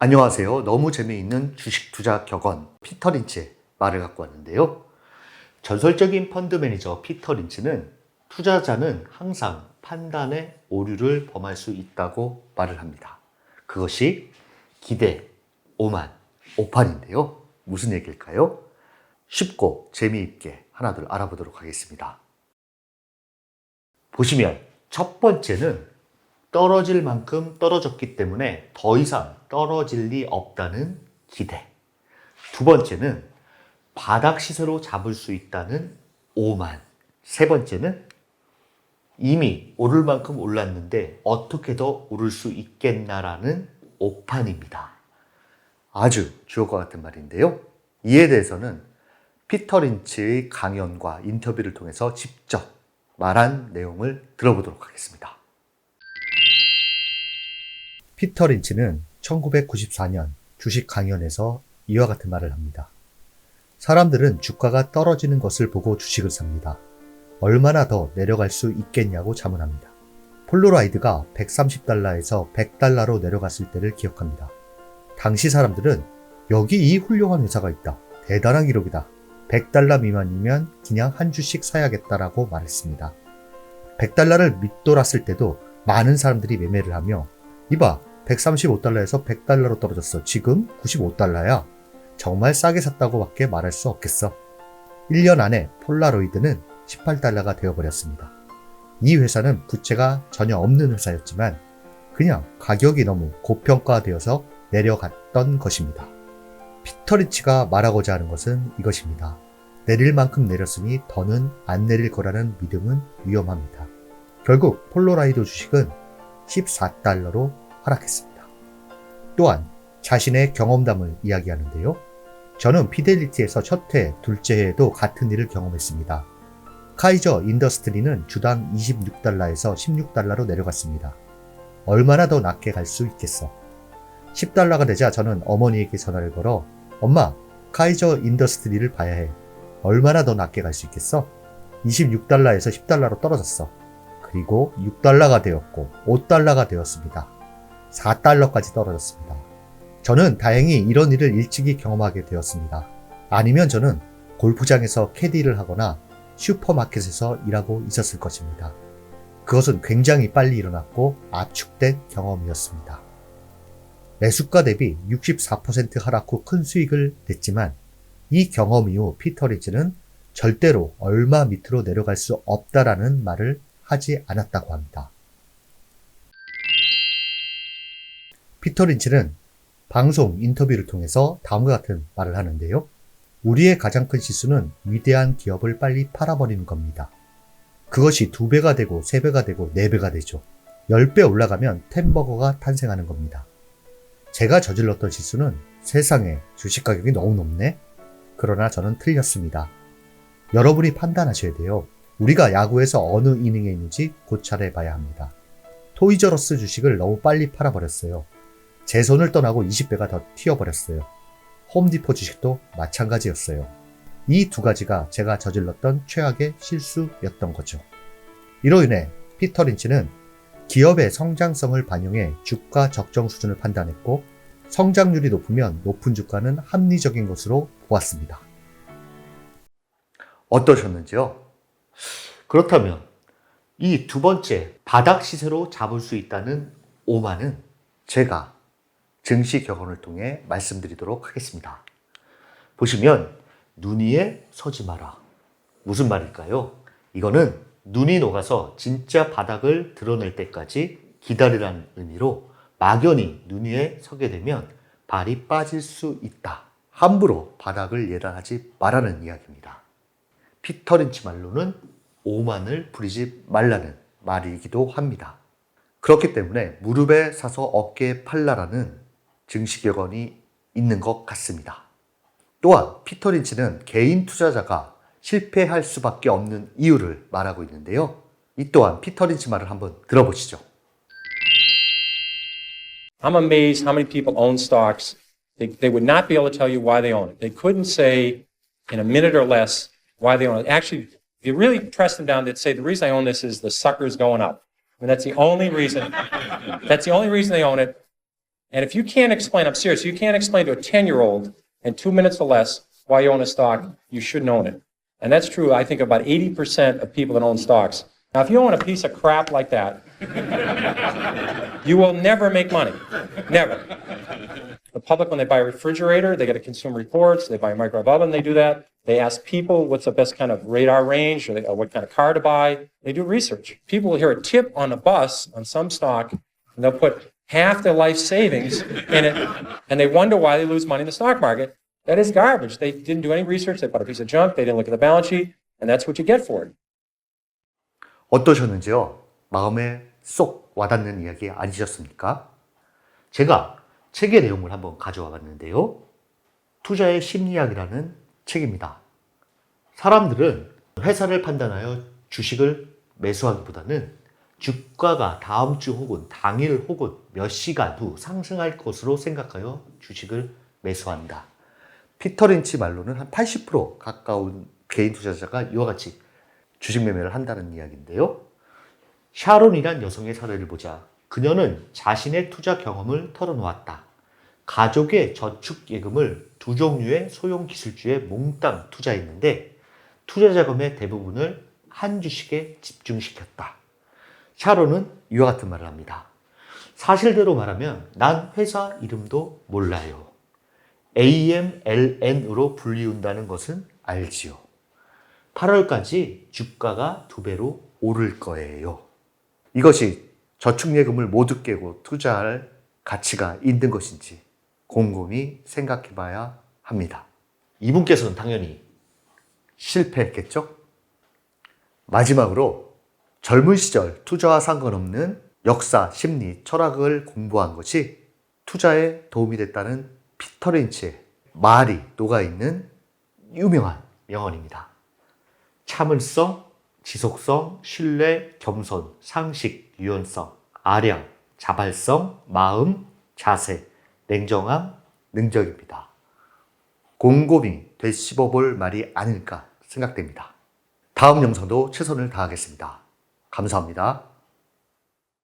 안녕하세요. 너무 재미있는 주식 투자 격언 피터 린치의 말을 갖고 왔는데요. 전설적인 펀드 매니저 피터 린치는 투자자는 항상 판단에 오류를 범할 수 있다고 말을 합니다. 그것이 기대, 오만, 오판인데요. 무슨 얘기일까요? 쉽고 재미있게 하나둘 알아보도록 하겠습니다. 보시면 첫 번째는 떨어질 만큼 떨어졌기 때문에 더 이상 떨어질 리 없다는 기대. 두 번째는 바닥 시세로 잡을 수 있다는 오만. 세 번째는 이미 오를 만큼 올랐는데 어떻게 더 오를 수 있겠나라는 오판입니다. 아주 주옥과 같은 말인데요. 이에 대해서는 피터 린치의 강연과 인터뷰를 통해서 직접 말한 내용을 들어보도록 하겠습니다. 피터 린치는 1994년 주식 강연에서 이와 같은 말을 합니다. 사람들은 주가가 떨어지는 것을 보고 주식을 삽니다. 얼마나 더 내려갈 수 있겠냐고 자문합니다. 폴로라이드가 130달러에서 100달러로 내려갔을 때를 기억합니다. 당시 사람들은 여기 이 훌륭한 회사가 있다. 대단한 기록이다. 100달러 미만이면 그냥 한 주씩 사야겠다라고 말했습니다. 100달러를 밑돌았을 때도 많은 사람들이 매매를 하며 이봐 135달러에서 100달러로 떨어졌어. 지금 95달러야. 정말 싸게 샀다고 밖에 말할 수 없겠어. 1년 안에 폴라로이드는 18달러가 되어버렸습니다. 이 회사는 부채가 전혀 없는 회사였지만 그냥 가격이 너무 고평가되어서 내려갔던 것입니다. 피터리치가 말하고자 하는 것은 이것입니다. 내릴 만큼 내렸으니 더는 안 내릴 거라는 믿음은 위험합니다. 결국 폴로라이드 주식은 14달러로 하락했습니다. 또한 자신의 경험담을 이야기하는데요. 저는 피델리티에서 첫 해, 둘째 해에도 같은 일을 경험했습니다. 카이저 인더스트리는 주당 26달러에서 16달러로 내려갔습니다. 얼마나 더 낮게 갈 수 있겠어? 10달러가 되자 저는 어머니에게 전화를 걸어 엄마, 카이저 인더스트리를 봐야 해. 얼마나 더 낮게 갈 수 있겠어? 26달러에서 10달러로 떨어졌어. 그리고 6달러가 되었고 5달러가 되었습니다. 4달러까지 떨어졌습니다. 저는 다행히 이런 일을 일찍이 경험하게 되었습니다. 아니면 저는 골프장에서 캐디를 하거나 슈퍼마켓에서 일하고 있었을 것입니다. 그것은 굉장히 빨리 일어났고 압축된 경험이었습니다. 매수가 대비 64% 하락 후 큰 수익을 냈지만 이 경험 이후 피터 리츠는 절대로 얼마 밑으로 내려갈 수 없다라는 말을 하지 않았다고 합니다. 피터 린치는 방송 인터뷰를 통해서 다음과 같은 말을 하는데요. 우리의 가장 큰 실수는 위대한 기업을 빨리 팔아버리는 겁니다. 그것이 두 배가 되고 세 배가 되고 네 배가 되죠. 열배 올라가면 템버거가 탄생하는 겁니다. 제가 저질렀던 실수는 세상에 주식 가격이 너무 높네? 그러나 저는 틀렸습니다. 여러분이 판단하셔야 돼요. 우리가 야구에서 어느 이닝에 있는지 고찰해 봐야 합니다. 토이저러스 주식을 너무 빨리 팔아버렸어요. 제 손을 떠나고 20배가 더 튀어버렸어요. 홈디포 주식도 마찬가지였어요. 이 두 가지가 제가 저질렀던 최악의 실수였던 거죠. 이로 인해 피터 린치는 기업의 성장성을 반영해 주가 적정 수준을 판단했고 성장률이 높으면 높은 주가는 합리적인 것으로 보았습니다. 어떠셨는지요? 그렇다면 이 두 번째 바닥 시세로 잡을 수 있다는 오만은 제가 증시 격언을 통해 말씀드리도록 하겠습니다. 보시면 눈 위에 서지 마라. 무슨 말일까요? 이거는 눈이 녹아서 진짜 바닥을 드러낼 때까지 기다리라는 의미로 막연히 눈 위에 서게 되면 발이 빠질 수 있다. 함부로 바닥을 예단하지 말라는 이야기입니다. 피터 린치 말로는 오만을 부리지 말라는 말이기도 합니다. 그렇기 때문에 무릎에 사서 어깨에 팔라라는 증시격언이 있는 것 같습니다. 또한 피터 린치는 개인 투자자가 실패할 수밖에 없는 이유를 말하고 있는데요. 이 또한 피터 린치 말을 한번 들어보시죠. I'm amazed how many people own stocks. They, they would not be able to tell you why they own it. They couldn't say in a minute or less why they own it. Actually, if you really press them down, they'd say the reason I own this is the sucker's going up. I mean, that's the only reason. that's the only reason they own it. And if you can't explain, I'm serious, you can't explain to a 10 year old in two minutes or less why you own a stock, you shouldn't own it. And that's true, I think, about 80% of people that own stocks. Now, if you own a piece of crap like that, you will never make money. Never. The public, when they buy a refrigerator, they get a consumer reports, they buy a microwave oven, they do that. They ask people what's the best kind of radar range or, they, or what kind of car to buy. They do research. People will hear a tip on a bus on some stock, and they'll put half their life savings in it, and they wonder why they lose money in the stock market. That is garbage. They didn't do any research. They bought a piece of junk. They didn't look at the balance sheet, and that's what you get for it. 어떠셨는지요? 마음에 쏙 와닿는 이야기 아니셨습니까? 제가 책의 내용을 한번 가져와 봤는데요. 투자의 심리학이라는 책입니다. 사람들은 회사를 판단하여 주식을 매수하기보다는 주가가 다음 주 혹은 당일 혹은 몇 시간 후 상승할 것으로 생각하여 주식을 매수한다. 피터 린치 말로는 한 80% 가까운 개인 투자자가 이와 같이 주식 매매를 한다는 이야기인데요. 샤론이란 여성의 사례를 보자. 그녀는 자신의 투자 경험을 털어놓았다. 가족의 저축 예금을 두 종류의 소형 기술주에 몽땅 투자했는데 투자 자금의 대부분을 한 주식에 집중시켰다. 샤론은 이와 같은 말을 합니다. 사실대로 말하면 난 회사 이름도 몰라요. AMLN으로 불리운다는 것은 알지요. 8월까지 주가가 두 배로 오를 거예요. 이것이 저축예금을 모두 깨고 투자할 가치가 있는 것인지 곰곰이 생각해 봐야 합니다. 이분께서는 당연히 실패했겠죠? 마지막으로 젊은 시절 투자와 상관없는 역사, 심리, 철학을 공부한 것이 투자에 도움이 됐다는 피터 린치의 말이 녹아있는 유명한 명언입니다. 참을성, 지속성, 신뢰, 겸손, 상식, 유연성, 아량, 자발성, 마음, 자세, 냉정함, 능력입니다. 곰곰이 되씹어 볼 말이 아닐까 생각됩니다. 다음 영상도 최선을 다하겠습니다. 감사합니다.